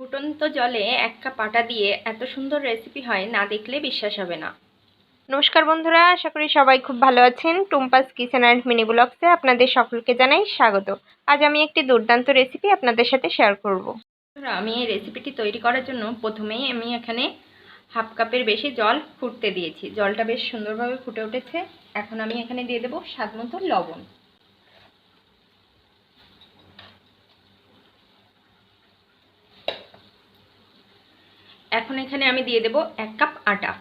ফুটন্ত জলে এক কাপ আটা দিয়ে এত সুন্দর রেসিপি হয়, না দেখলে বিশ্বাস হবে না। নমস্কার বন্ধুরা, আশা করি সবাই খুব ভালো আছেন। টুম্পাস কিচেন অ্যান্ড মিনি ব্লগসে আপনাদের সকলকে জানাই স্বাগত। আজ আমি একটি দুর্দান্ত রেসিপি আপনাদের সাথে শেয়ার করব। আমি এই রেসিপিটি তৈরি করার জন্য প্রথমেই আমি এখানে হাফ কাপের বেশি জল ফুটতে দিয়েছি। জলটা বেশ সুন্দরভাবে ফুটে উঠেছে। এখন আমি এখানে দিয়ে দেবো স্বাদ মতো লবণ। এখন এখানে আমি দিয়ে দেব এক কাপ আটা।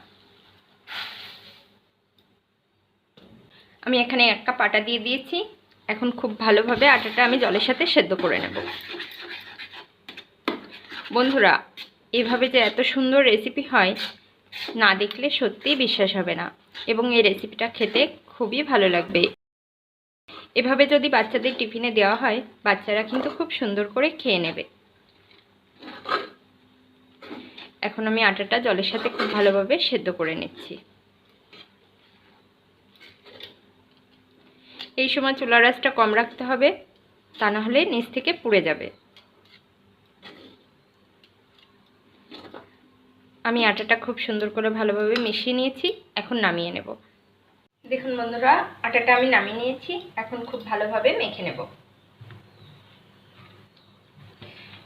আমি এখানে এক কাপ আটা দিয়ে দিয়েছি। এখন খুব ভালোভাবে আটাটা আমি জলের সাথে সেদ্ধ করে নেব। বন্ধুরা, এভাবে যে এত সুন্দর রেসিপি হয়, না দেখলে সত্যিই বিশ্বাস হবে না এবং এই রেসিপিটা খেতে খুবই ভালো লাগবে। এভাবে যদি বাচ্চাদের টিফিনে দেওয়া হয়, বাচ্চারা কিন্তু খুব সুন্দর করে খেয়ে নেবে। এখন আমি আটাটা জলের সাথে খুব ভালোভাবে সেদ্ধ করে নিচ্ছি। এই সময় চুলার আঁচটা কম রাখতে হবে, তা না হলে নিচ থেকে পুড়ে যাবে। আমি আটাটা খুব সুন্দর করে ভালোভাবে মিশিয়ে নিয়েছি, এখন নামিয়ে নেব। দেখুন বন্ধুরা, আটাটা আমি নামিয়ে নিয়েছি, এখন খুব ভালোভাবে মেখে নেব।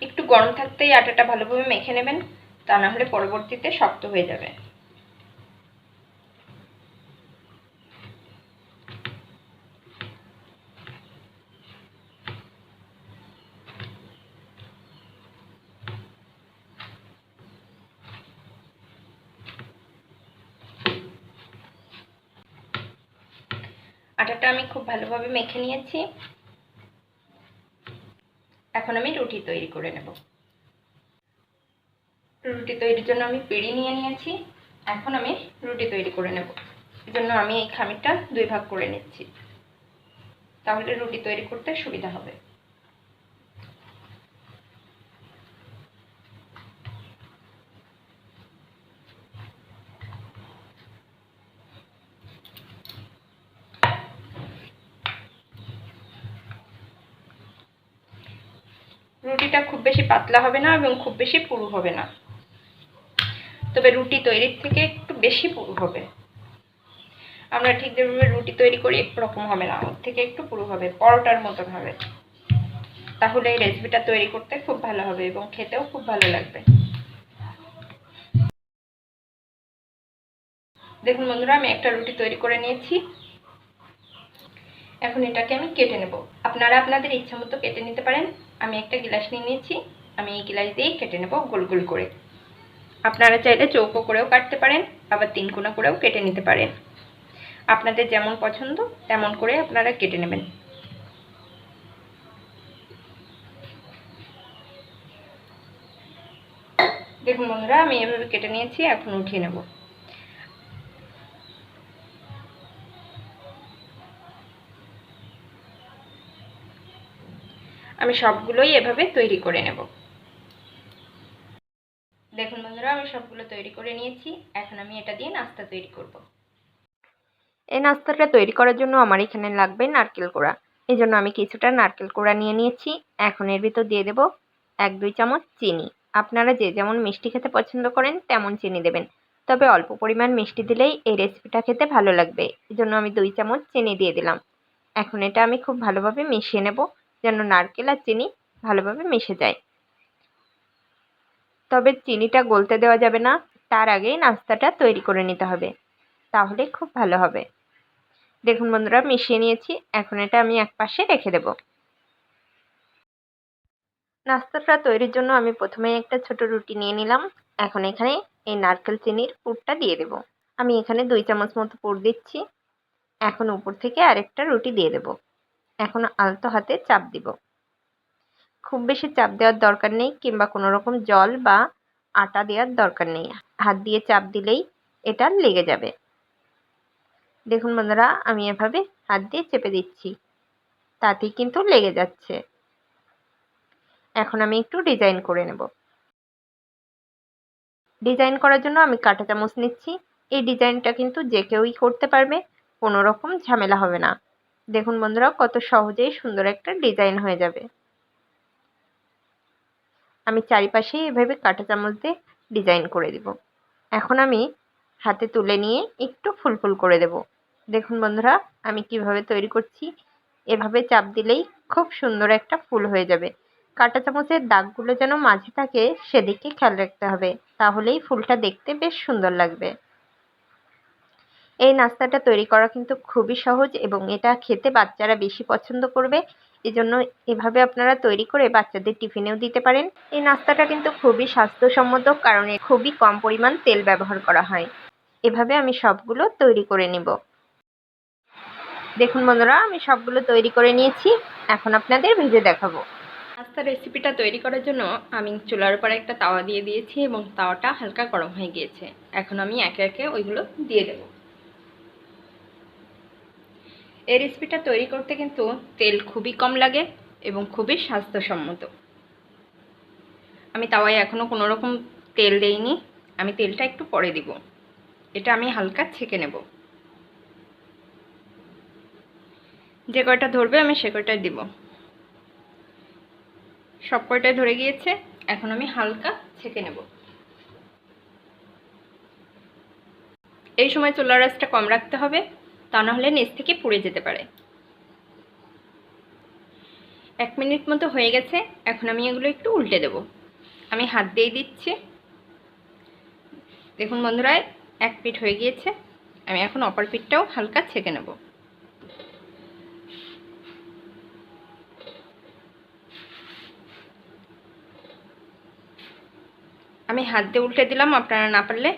একটু গরম থাকতেই আটাটা ভালোভাবে মেখে নেবেন। তা না হলে পরবর্তীতে শক্ত হয়ে যাবে। আটাটা আমি খুব ভালোভাবে মেখে নিয়েছি। এখন আমি রুটি তৈরি করে নেব। রুটি তৈরির জন্য আমি পিড়ি নিয়ে নিয়েছি। এখন আমি রুটি তৈরি করে নেব। এই জন্য আমি এই খামিরটা দুই ভাগ করে নিচ্ছি। তাহলে রুটি তৈরি করতে সুবিধা হবে। রুটিটা খুব বেশি পাতলা হবে না এবং খুব বেশি পুরু হবে না। তবে রুটি তৈরির থেকে একটু বেশি পুরু হবে। আমরা ঠিক যেভাবে রুটি তৈরি করি একরকম হবে না। ওর থেকে একটু পুরু হবে, পরোটার মতন হবে। তাহলে এই রেসিপিটা তৈরি করতে খুব ভালো হবে এবং খেতেও খুব ভালো লাগবে। দেখুন বন্ধুরা, আমি একটা রুটি তৈরি করে নিয়েছি। এখন এটাকে আমি কেটে নেব। আপনারা আপনাদের ইচ্ছা মতো কেটে নিতে পারেন। আমি একটা গিলাস নিয়ে নিয়েছি। আমি এই গিলাস দিয়েই কেটে নেব গোল গোল করে। আপনারা চাইলে চৌকো করেও কাটতে পারেন, আবার তিন কোনা করেও কেটে নিতে পারেন। আপনাদের যেমন পছন্দ, তেমন করে আপনারা কেটে নেবেন। দেখুন বন্ধুরা, আমি এভাবে কেটে নিয়েছি, এখন উঠিয়ে নেব। আমি সবগুলোই এভাবে তৈরি করে নেব। দেখুন বন্ধুরা, আমি সবগুলো তৈরি করে নিয়েছি। এখন আমি এটা দিয়ে নাস্তা তৈরি করব। এই নাস্তাটা তৈরি করার জন্য আমার এখানে লাগবে নারকেল কোড়া। এই জন্য আমি কিছুটা নারকেল কোড়া নিয়ে নিয়েছি। এখন এর ভিতর দিয়ে দেব এক, দুই চামচ চিনি। আপনারা যে যেমন মিষ্টি খেতে পছন্দ করেন, তেমন চিনি দেবেন। তবে অল্প পরিমাণ মিষ্টি দিলেই এই রেসিপিটা খেতে ভালো লাগবে। এই জন্য আমি দুই চামচ চিনি দিয়ে দিলাম। এখন এটা আমি খুব ভালোভাবে মিশিয়ে নেব, যেন নারকেল আর চিনি ভালোভাবে মিশে যায়। তবে চিনিটা গলতে দেওয়া যাবে না, তার আগেই নাস্তাটা তৈরি করে নিতে হবে। তাহলে খুব ভালো হবে। দেখুন বন্ধুরা, মিশিয়ে নিয়েছি, এখন এটা আমি এক পাশে রেখে দেব। নাস্তাটা তৈরির জন্য আমি প্রথমে একটা ছোট রুটি নিয়ে নিলাম। এখন এখানে এই নারকেল চিনির পুরটা দিয়ে দেব। আমি এখানে দুই চামচ মতো পুর দিচ্ছি। এখন উপর থেকে আরেকটা রুটি দিয়ে দেব। এখন আলতো হাতে চাপ দিব। খুব বেশি চাপ দেওয়ার দরকার নেই কিংবা কোনো রকম জল বা আটা দেওয়ার দরকার নেই। হাত দিয়ে চাপ দিলেই এটা লেগে যাবে। দেখুন বন্ধুরা, আমি এভাবে হাত দিয়ে চেপে দিচ্ছি। তাতেই কিন্তু লেগে যাচ্ছে। এখন আমি একটু ডিজাইন করে নেব। ডিজাইন করার জন্য আমি কাঁটা চামচ নিচ্ছি। এই ডিজাইনটা কিন্তু যে কেউই করতে পারবে, কোনো রকম ঝামেলা হবে না। দেখুন বন্ধুরা, কত সহজেই সুন্দর একটা ডিজাইন হয়ে যাবে। আমি চারিপাশে এভাবে কাঁটা চামচ দিয়ে ডিজাইন করে দিব। এখন আমি হাতে তুলে নিয়ে একটু ফুল ফুল করে দেব। দেখুন বন্ধুরা, আমি কীভাবে তৈরি করছি। এভাবে চাপ দিলেই খুব সুন্দর একটা ফুল হয়ে যাবে। কাঁটা চামচের দাগগুলো যেন মাঝে থাকে, সেদিকে খেয়াল রাখতে হবে। তাহলেই ফুলটা দেখতে বেশ সুন্দর লাগবে। এই নাস্তাটা তৈরি করা কিন্তু খুবই সহজ এবং এটা খেতে বাচ্চারা বেশি পছন্দ করবে। এজন্য এভাবে আপনারা তৈরি করে বাচ্চাদের টিফিনেও দিতে পারেন। এই নাস্তাটা কিন্তু খুবই স্বাস্থ্যসম্মত কারণ খুবই কম পরিমাণ তেল ব্যবহার করা হয়। এভাবে আমি সবগুলো তৈরি করে নিব। দেখুন বন্ধুরা, আমি সবগুলো তৈরি করে নিয়েছি। এখন আপনাদের ভেজে দেখাবো। পাস্তা রেসিপিটা তৈরি করার জন্য আমি চুলার উপরে একটা তাওয়া দিয়ে দিয়েছি এবং তাওয়াটা হালকা গরম হয়ে গিয়েছে। এখন আমি একে একে ওইগুলো দিয়ে দেব। এই রেসিপিটা তৈরি করতে কিন্তু তেল খুবই কম লাগে এবং খুবই স্বাস্থ্যসম্মত। আমি তাওয়ায় এখনও কোনো রকম তেল দেইনি। আমি তেলটা একটু পরে দিব। এটা আমি হালকা ছেঁকে নেব। যে কয়টা ধরবে আমি সে কয়টাই দিব। সব কয়টাই ধরে গিয়েছে, এখন আমি হালকা ছেঁকে নেব। এই সময় চুলার রাসটা কম রাখতে হবে। তা না হলে নিচ থেকে পুড়ে যেতে পারে। এক মিনিট মতো হয়ে গেছে, এখন আমি এগুলো একটু উল্টে দেব। আমি হাত দিয়ে দিচ্ছি। দেখুন বন্ধুরা, এক পিঠ হয়ে গিয়েছে। আমি এখন অপর পিঠটাও হালকা ছেঁকে নেব। আমি হাত দিয়ে উল্টে দিলাম, আপনারা না পারলে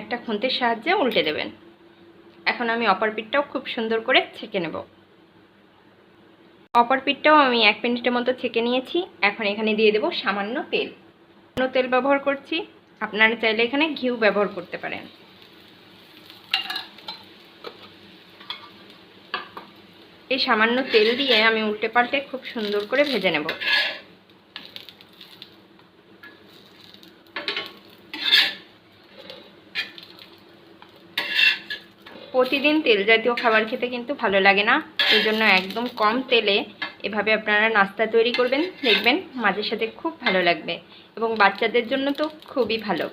একটা খুন্তির সাহায্যে উল্টে দেবেন। এখন আমি অপার পিঠটাও খুব সুন্দর করে ছেঁকে নেব। অপার পিঠটাও আমি এক মিনিটের মতো ছেঁকে নিয়েছি। এখন এখানে দিয়ে দেব সামান্য তেল। সামান্য তেল ব্যবহার করছি। আপনারা চাইলে এখানে ঘিউ ব্যবহার করতে পারেন। এই সামান্য তেল দিয়ে আমি উল্টে পাল্টে খুব সুন্দর করে ভেজে নেব। প্রতিদিন তেল জাতীয় খাবার খেতে কিন্তু ভালো লাগে না। এই জন্য একদম কম তেলে এভাবে আপনারা নাস্তা তৈরি করবেন, দেখবেন মাঝে সাথে খুব ভালো লাগবে এবং বাচ্চাদের জন্য তো খুবই ভালো।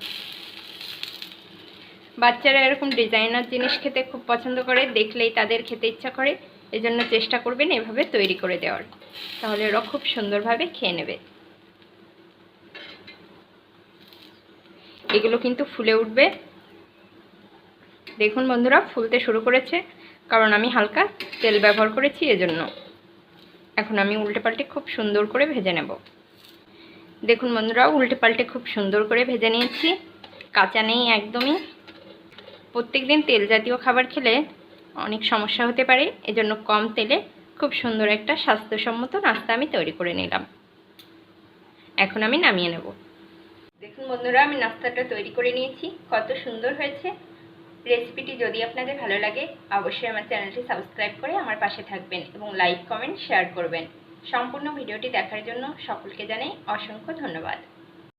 বাচ্চারা এরকম ডিজাইনার জিনিস খেতে খুব পছন্দ করে, দেখলেই তাদের খেতে ইচ্ছা করে, এজন্য চেষ্টা করবেন এভাবে তৈরি করে দেওয়ার। তাহলে ওরা খুব সুন্দরভাবে খেয়ে নেবে। এগুলো কিন্তু ফুলে উঠবে দেখুন বন্ধুরা, ফুলতে শুরু করেছে, কারণ আমি হালকা তেল ব্যবহার করেছি এজন্য। এখন আমি উল্টে পাল্টে খুব সুন্দর করে ভেজে নেব। দেখুন বন্ধুরা, উল্টে পাল্টে খুব সুন্দর করে ভেজে নিয়েছি। কাঁচা নেই একদমই। প্রত্যেক দিন তেল জাতীয় খাবার খেলে অনেক সমস্যা হতে পারে, এজন্য কম তেলে খুব সুন্দর একটা স্বাস্থ্যসম্মত নাস্তা আমি তৈরি করে নিলাম। এখন আমি নামিয়ে নেব। দেখুন বন্ধুরা, আমি নাস্তাটা তৈরি করে নিয়েছি। কত সুন্দর হয়েছে। রেসিপিটি যদি আপনাদের ভালো লাগে, অবশ্যই আমার চ্যানেলটি সাবস্ক্রাইব করে আমার পাশে থাকবেন এবং লাইক, কমেন্ট, শেয়ার করবেন। সম্পূর্ণ ভিডিওটি দেখার জন্য সকলকে জানাই অসংখ্য ধন্যবাদ।